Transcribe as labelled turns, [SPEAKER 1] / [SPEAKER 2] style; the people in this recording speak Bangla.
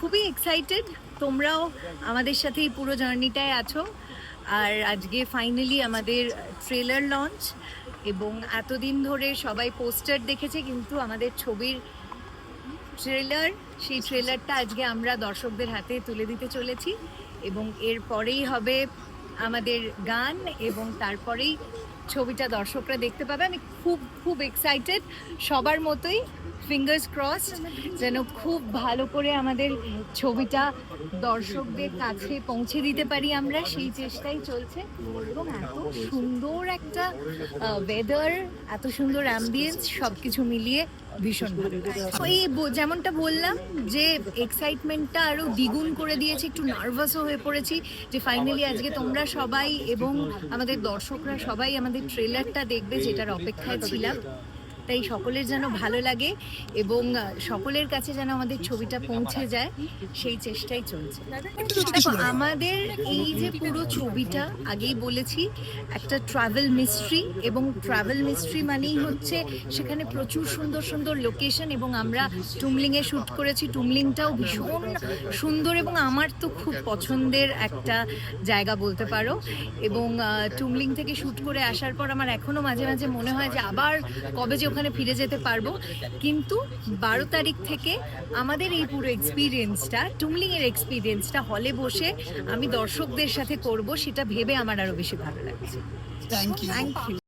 [SPEAKER 1] খুবই এক্সাইটেড তোমরাও আমাদের সাথে এই পুরো জার্নিটায় আছো। আর আজকে ফাইনালি আমাদের ট্রেলার লঞ্চ এবং এতদিন ধরে সবাই পোস্টার দেখেছে, কিন্তু আমাদের ছবির ট্রেলার সেই ট্রেলারটা আজকে আমরা দর্শকদের হাতে তুলে দিতে চলেছি। এবং এরপরেই হবে আমাদের গান এবং তারপরেই ছবিটা দর্শকরা দেখতে পাবে। আমি খুব খুব এক্সাইটেড সবার মতোই ফিঙ্গার্স ক্রস যেন খুব ভালো করে আমাদের ছবিটা দর্শকদের কাছে পৌঁছে দিতে পারি আমরা। সেই চেষ্টাই চলছে। এবং এত সুন্দর একটা ওয়েদার এত সুন্দর অ্যাম্বিয়েন্স সব কিছু মিলিয়ে ভীষণ। ওই যেমনটা বললাম যে এক্সাইটমেন্টটা আরও দ্বিগুণ করে দিয়েছে, একটু নার্ভাসও হয়ে পড়েছি যে ফাইনালি আজকে তোমরা সবাই এবং আমাদের দর্শকরা সবাই আমাদের ট্রেলারটা দেখবে যেটার অপেক্ষায় ছিলাম তাই সকলের যেন ভালো লাগে এবং সকলের কাছে যেন আমাদের ছবিটা পৌঁছে যায় সেই চেষ্টাই চলছে। দেখো আমাদের এই যে পুরো ছবিটা আগেই বলেছি একটা ট্রাভেল মিস্ট্রি এবং ট্রাভেল মিস্ট্রি মানেই হচ্ছে সেখানে প্রচুর সুন্দর সুন্দর লোকেশন এবং আমরা টুমলিংয়ে শ্যুট করেছি। টুমলিংটাও ভীষণ সুন্দর এবং আমার তো খুব পছন্দের একটা জায়গা বলতে পারো। এবং টুমলিং থেকে শ্যুট করে আসার পর আমার এখনও মাঝে মাঝে মনে হয় যে আবার কবে যে ওখানে ফিরে যেতে পারব। কিন্তু বারো তারিখ থেকে আমাদের এই পুরো এক্সপিরিয়েন্সটা টুমলিংয়ের এর এক্সপিরিয়েন্সটা হলে বসে আমি দর্শকদের সাথে করব সেটা ভেবে আমার আরও বেশি ভালো লাগছে।
[SPEAKER 2] Thank you
[SPEAKER 1] thank you